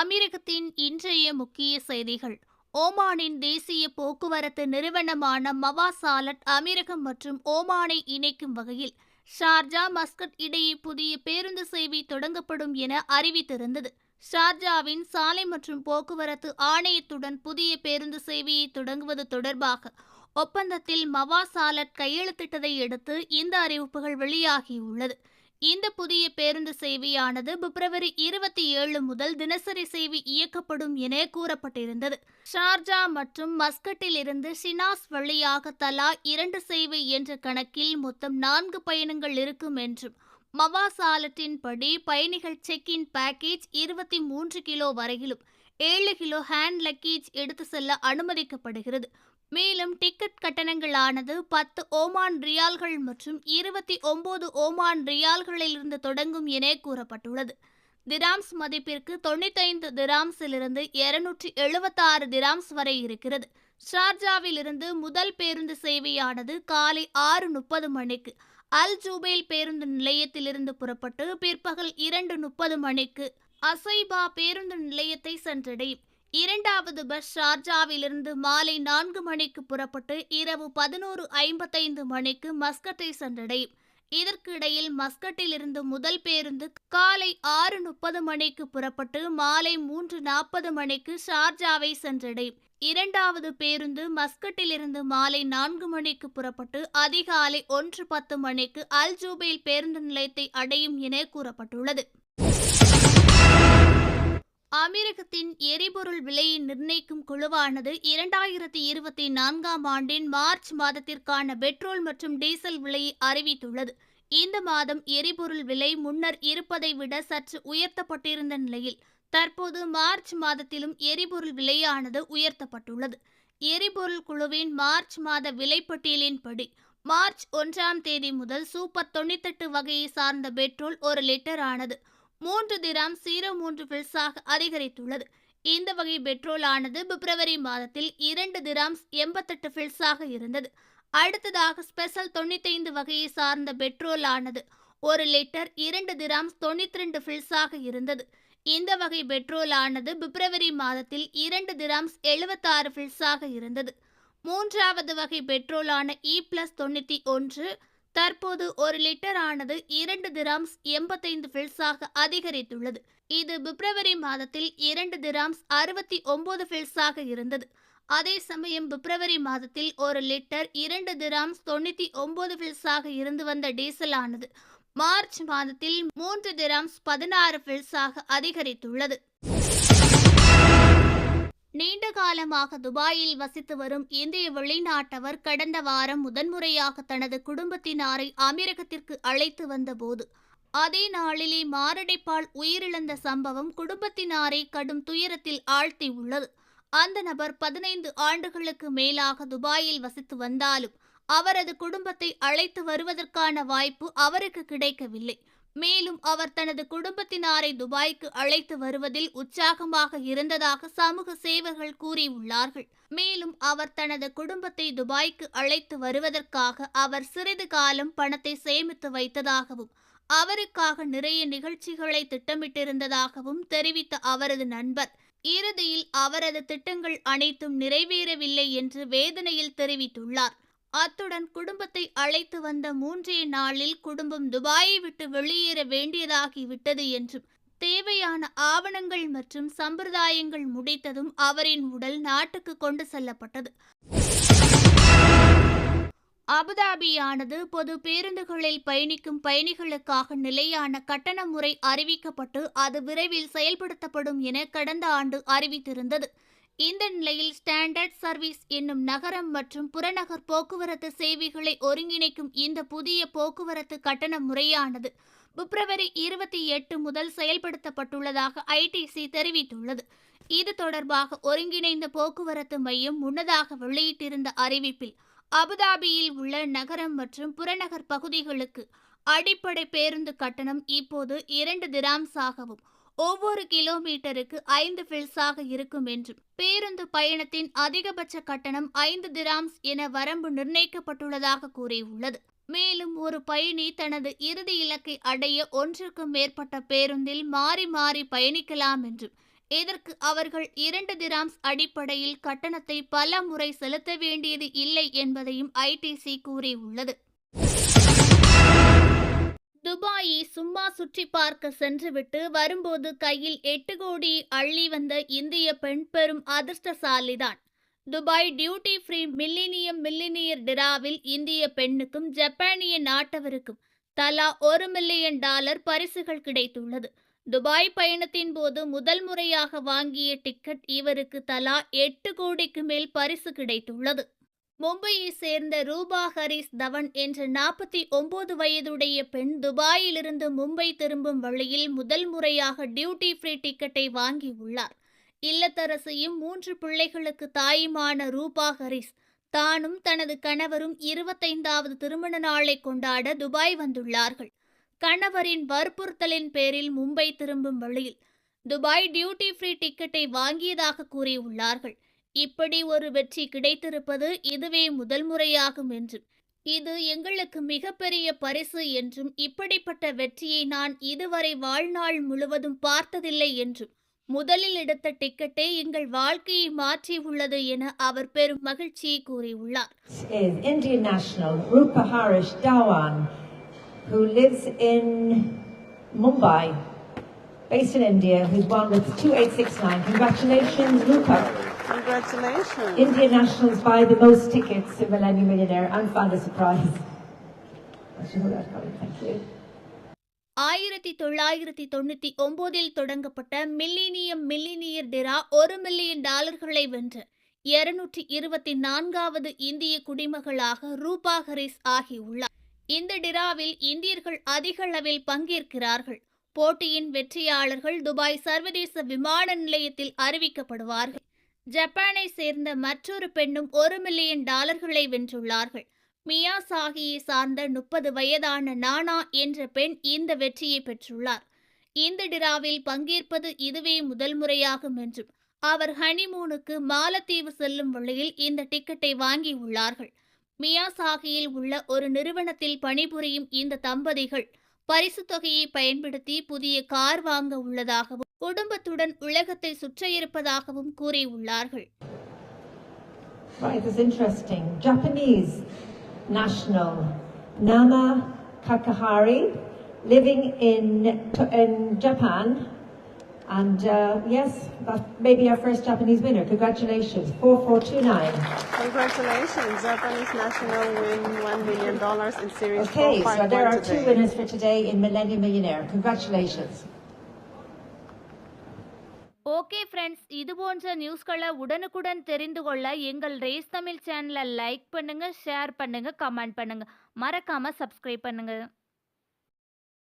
அமீரகத்தின் இன்றைய முக்கிய செய்திகள். ஓமானின் தேசிய போக்குவரத்து நிறுவனமான மவாசாலட் அமீரகம் மற்றும் ஓமானை இணைக்கும் வகையில் ஷார்ஜா மஸ்கட் இடையே புதிய பேருந்து சேவை தொடங்கப்படும் என அறிவித்திருந்தது. ஷார்ஜாவின் சாலை மற்றும் போக்குவரத்து ஆணையத்துடன் புதிய பேருந்து சேவையை தொடங்குவது தொடர்பாக ஒப்பந்தத்தில் மவாசாலட் கையெழுத்திட்டதை அடுத்து இந்த அறிவிப்புகள் வெளியாகியுள்ளது. இந்த புதிய பேருந்து சேவையானது பிப்ரவரி இருபத்தி ஏழு முதல் தினசரி சேவை இயக்கப்படும் என கூறப்பட்டிருந்தது. ஷார்ஜா மற்றும் மஸ்கட்டில் இருந்து ஷினாஸ் வழியாக தலா இரண்டு சேவை என்ற கணக்கில் மொத்தம் நான்கு பயணங்கள் இருக்கும் என்றும் மவாசாலத்தின் படி பயணிகள் செக் இன் பேக்கேஜ் இருபத்தி மூன்று கிலோ வரையிலும் ஏழு கிலோ ஹேண்ட் லக்கேஜ் எடுத்து செல்ல அனுமதிக்கப்படுகிறது. மேலும் டிக்கெட் கட்டணங்களானது பத்து ஓமான் ரியால்கள் மற்றும் இருபத்தி ஒன்பது ஓமான் ரியால்களிலிருந்து தொடங்கும் என கூறப்பட்டுள்ளது. திராம்ஸ் மதிப்பிற்கு தொண்ணூத்தைந்து திராம்ஸிலிருந்து இருநூற்றி எழுபத்தாறு திராம்ஸ் வரை இருக்கிறது. ஷார்ஜாவிலிருந்து முதல் பேருந்து சேவையானது காலை ஆறு முப்பது மணிக்கு அல் ஜூபேல் பேருந்து நிலையத்திலிருந்து புறப்பட்டு பிற்பகல் இரண்டு முப்பது மணிக்கு அசைபா பேருந்து நிலையத்தை சென்றடையும். இரண்டாவது பஸ் ஷார்ஜாவிலிருந்து மாலை நான்கு மணிக்கு புறப்பட்டு இரவு பதினோரு ஐம்பத்தைந்து மணிக்கு மஸ்கட்டை சென்றடையும் இதற்கிடையில் மஸ்கட்டிலிருந்து முதல் பேருந்து காலை ஆறு முப்பது மணிக்கு புறப்பட்டு மாலை மூன்று நாற்பது மணிக்கு ஷார்ஜாவை சென்றடையும் இரண்டாவது பேருந்து மஸ்கட்டிலிருந்து மாலை நான்கு மணிக்கு புறப்பட்டு அதிகாலை ஒன்று பத்து மணிக்கு அல் ஜூபேல் பேருந்து நிலையத்தை அடையும் என கூறப்பட்டுள்ளது. அமெரிக்கத்தின் எரிபொருள் விலையை நிர்ணயிக்கும் குழுவானது இரண்டாயிரத்தி இருபத்தி நான்காம் ஆண்டின் மார்ச் மாதத்திற்கான பெட்ரோல் மற்றும் டீசல் விலையை அறிவித்துள்ளது. இந்த மாதம் எரிபொருள் விலை முன்னர் இருப்பதை விட சற்று உயர்த்தப்பட்டிருந்த நிலையில் தற்போது மார்ச் மாதத்திலும் எரிபொருள் விலையானது உயர்த்தப்பட்டுள்ளது. எரிபொருள் குழுவின் மார்ச் மாத விலைப்பட்டியலின்படி மார்ச் ஒன்றாம் தேதி முதல் சூப்பர் தொண்ணூத்தெட்டு வகையை சார்ந்த பெட்ரோல் ஒரு லிட்டர் ஆனது மூன்று திராம் சீரோ மூன்று பில்ஸாக அதிகரித்துள்ளது. இந்த வகை பெட்ரோல் ஆனது பிப்ரவரி மாதத்தில் இரண்டு திராம்ஸ் எண்பத்தெட்டு பில்ஸாக இருந்தது. அடுத்ததாக ஸ்பெஷல் தொண்ணூத்தைந்து வகையை சார்ந்த பெட்ரோல் ஆனது ஒரு லிட்டர் இரண்டு திராம்ஸ் தொண்ணூத்தி ரெண்டு பில்ஸாக இருந்தது. இந்த வகை பெட்ரோல் ஆனது பிப்ரவரி மாதத்தில் இரண்டு திராம்ஸ் எழுபத்தாறு பில்ஸாக இருந்தது. மூன்றாவது வகை பெட்ரோலான இ e பிளஸ் தொண்ணூற்றி ஒன்று தற்போது ஒரு லிட்டர் ஆனது இரண்டு திராம்ஸ் எண்பத்தைந்து பில்ஸாக அதிகரித்துள்ளது. இது பிப்ரவரி மாதத்தில் இரண்டு திராம்ஸ் அறுபத்தி ஒன்பது பில்ஸாக இருந்தது. அதே சமயம் பிப்ரவரி மாதத்தில் ஒரு லிட்டர் இரண்டு திராம்ஸ் தொண்ணூற்றி ஒன்பது பில்ஸாக இருந்து வந்த டீசல் ஆனது மார்ச் மாதத்தில் மூன்று திராம்ஸ் பதினாறு பில்ஸாக அதிகரித்துள்ளது. நீண்ட காலமாக துபாயில் வசித்து வரும் இந்திய வெளிநாட்டவர் கடந்த வாரம் முதன்முறையாக தனது குடும்பத்தினாரை அமீரகத்திற்கு அழைத்து வந்தபோது அதே நாளிலே மாரடைப்பால் உயிரிழந்த சம்பவம் குடும்பத்தினாரை கடும் துயரத்தில் ஆழ்த்தியுள்ளது. அந்த நபர் பதினைந்து ஆண்டுகளுக்கு மேலாக துபாயில் வசித்து வந்தாலும் அவரது குடும்பத்தை அழைத்து வருவதற்கான வாய்ப்பு அவருக்கு கிடைக்கவில்லை. மேலும் அவர் தனது குடும்பத்தினாரை துபாய்க்கு அழைத்து வருவதில் உற்சாகமாக இருந்ததாக சமூக சேவர்கள் கூறியுள்ளார்கள். மேலும் அவர் தனது குடும்பத்தை துபாய்க்கு அழைத்து வருவதற்காக அவர் சிறிது காலம் பணத்தை சேமித்து வைத்ததாகவும் அவருக்காக நிறைய நிகழ்ச்சிகளை திட்டமிட்டிருந்ததாகவும் தெரிவித்த அவரது நண்பர். இறுதியில் அவரது திட்டங்கள் அனைத்தும் நிறைவேறவில்லை என்று வேதனையில் தெரிவித்துள்ளார். அத்துடன் குடும்பத்தை அழைத்து வந்த மூன்றே நாளில் குடும்பம் துபாயை விட்டு வெளியேற வேண்டியதாகிவிட்டது என்றும் தேவையான ஆவணங்கள் மற்றும் சம்பிரதாயங்கள் முடித்ததும் அவரின் உடல் நாட்டுக்கு கொண்டு செல்லப்பட்டது. அபுதாபியானது பொது பேருந்துகளில் பயணிக்கும் பயணிகளுக்காக நிலையான கட்டண முறை அறிவிக்கப்பட்டு அது விரைவில் செயல்படுத்தப்படும் என கடந்த ஆண்டு அறிவித்திருந்தது. இந்த நிலையில் ஸ்டாண்டர்ட் சர்வீஸ் என்னும் நகரம் மற்றும் புறநகர் போக்குவரத்து சேவைகளை ஒருங்கிணைக்கும் இந்த புதிய போக்குவரத்து கட்டண முறையானது பிப்ரவரி இருபத்தி எட்டு முதல் செயல்படுத்தப்பட்டுள்ளதாக ஐடிசி தெரிவித்துள்ளது. இது தொடர்பாக ஒருங்கிணைந்த போக்குவரத்து மையம் முன்னதாக வெளியிட்டிருந்த அறிவிப்பில் அபுதாபியில் உள்ள நகரம் மற்றும் புறநகர் பகுதிகளுக்கு அடிப்படை பேருந்து கட்டணம் இப்போது இரண்டு திராம்ஸாகவும் ஒவ்வொரு கிலோமீட்டருக்கு ஐந்து பில்ஸாக இருக்கும் என்றும் பேருந்து பயணத்தின் அதிகபட்ச கட்டணம் ஐந்து திராம்ஸ் என வரம்பு நிர்ணயிக்கப்பட்டுள்ளதாக கூறியுள்ளது. மேலும் ஒரு பயணி தனது இறுதி இலக்கை அடைய ஒன்றுக்கும் மேற்பட்ட பேருந்தில் மாறி மாறி பயணிக்கலாம் என்றும் இதற்கு அவர்கள் இரண்டு திராம்ஸ் அடிப்படையில் கட்டணத்தை பல முறை செலுத்த வேண்டியது இல்லை என்பதையும் ஐடிசி கூறியுள்ளது. துபாயை சும்மா சுற்றி பார்க்க சென்றுவிட்டு வரும்போது கையில் எட்டு கோடி அள்ளி வந்த இந்திய பெண் பெரும் அதிர்ஷ்டசாலிதான். Dubai duty free millennium millionaire டிராவில் இந்திய பெண்ணுக்கும் ஜப்பானிய நாட்டவருக்கும் தலா ஒரு மில்லியன் டாலர் பரிசுகள் கிடைத்துள்ளது. துபாய் பயணத்தின் போது முதல் முறையாக வாங்கிய டிக்கெட் இவருக்கு தலா எட்டு கோடிக்கு மேல் பரிசு கிடைத்துள்ளது. மும்பையை சேர்ந்த ரூபா ஹரிஸ் தவன் என்ற நாற்பத்தி ஒன்பது வயதுடைய பெண் துபாயிலிருந்து மும்பை திரும்பும் வழியில் முதல் முறையாக டியூட்டி ஃப்ரீ டிக்கெட்டை வாங்கியுள்ளார் இல்லத்தரசியும் மூன்று பிள்ளைகளுக்கு தாயுமான ரூபா ஹரிஸ் தானும் தனது கணவரும் இருபத்தைந்தாவது திருமண நாளை கொண்டாட துபாய் வந்துள்ளார்கள். கணவரின் வற்புறுத்தலின் பேரில் மும்பை திரும்பும் வழியில் துபாய் டியூட்டி ஃப்ரீ டிக்கெட்டை வாங்கியதாக கூறியுள்ளார்கள். இப்படி ஒரு வெற்றி கிடைத்திருப்பது இதுவே முதல் முறையாகும் என்றும் இது எங்களுக்கு மிகப்பெரிய பரிசு என்றும் இப்படிப்பட்ட வெற்றியை நான் இதுவரை வாழ்நாள் முழுவதும் பார்த்ததில்லை என்றும் முதலில் எடுத்த டிக்கெட்டே எங்கள் வாழ்க்கையை மாற்றியுள்ளது என அவர் பெரும் மகிழ்ச்சியை கூறியுள்ளார் Indian national Rupa Harish Dhawan, who lives in Mumbai, based in India, who's won with 2869. Congratulations, Rupa. Congratulations. Indian nationals buy the most tickets to Millennium Millionaire and found a surprise. Thank you. ஆயிரத்தி தொள்ளாயிரத்தி தொண்ணூத்தி ஒன்பதில் தொடங்கப்பட்ட millennium millionaire draw ஒரு million டாலர்களை வென்ற இருநூற்றி இருபத்தி நான்காவது இந்திய குடிமகளாக ரூபா ஹரிஸ் ஆகியுள்ளார் இந்த டிராவில் இந்தியர்கள் அதிக அளவில் பங்கேற்கிறார்கள் போட்டியின் வெற்றியாளர்கள் துபாய் சர்வதேச விமான நிலையத்தில் அறிவிக்கப்படுவார்கள் ஜப்பானை சேர்ந்த மற்றொரு பெண்ணும் ஒரு மில்லியன் டாலர்களை வென்றுள்ளார்கள். மியாசாகியை சார்ந்த முப்பது வயதான நானா என்ற பெண் இந்த வெற்றியை பெற்றுள்ளார். இந்த டிராவில் பங்கேற்பது இதுவே முதல் முறையாகும் என்றும் அவர் ஹனிமூனுக்கு மாலத்தீவு செல்லும் வழியில் இந்த டிக்கெட்டை வாங்கியுள்ளார்கள் மியாசாகியில் உள்ள ஒரு நிறுவனத்தில் பணிபுரியும் இந்த தம்பதிகள் பரிசுத் தொகையை பயன்படுத்தி புதிய கார் வாங்க உள்ளதாகவும் குடும்பத்துடன் உலகத்தை சுற்ற இருப்பதாகவும் கூறியுள்ளார்கள் Right, this is interesting. Japanese national Nana Kakahari, living in in Japan, and uh, yes, that may be our first Japanese winner. Congratulations, four four two nine. Congratulations. Japanese national win $1 million in Series Okay, so there 451 are two today. winners for today in Millennium Millionaire. Congratulations. Okay friends இது போன்ற நியூஸ்களை உடனுக்குடன் தெரிந்து கொள்ள எங்கள் race Tamil சேனலை like பண்ணுங்க share பண்ணுங்க comment பண்ணுங்க மறக்காம சப்ஸ்கிரைப் பண்ணுங்க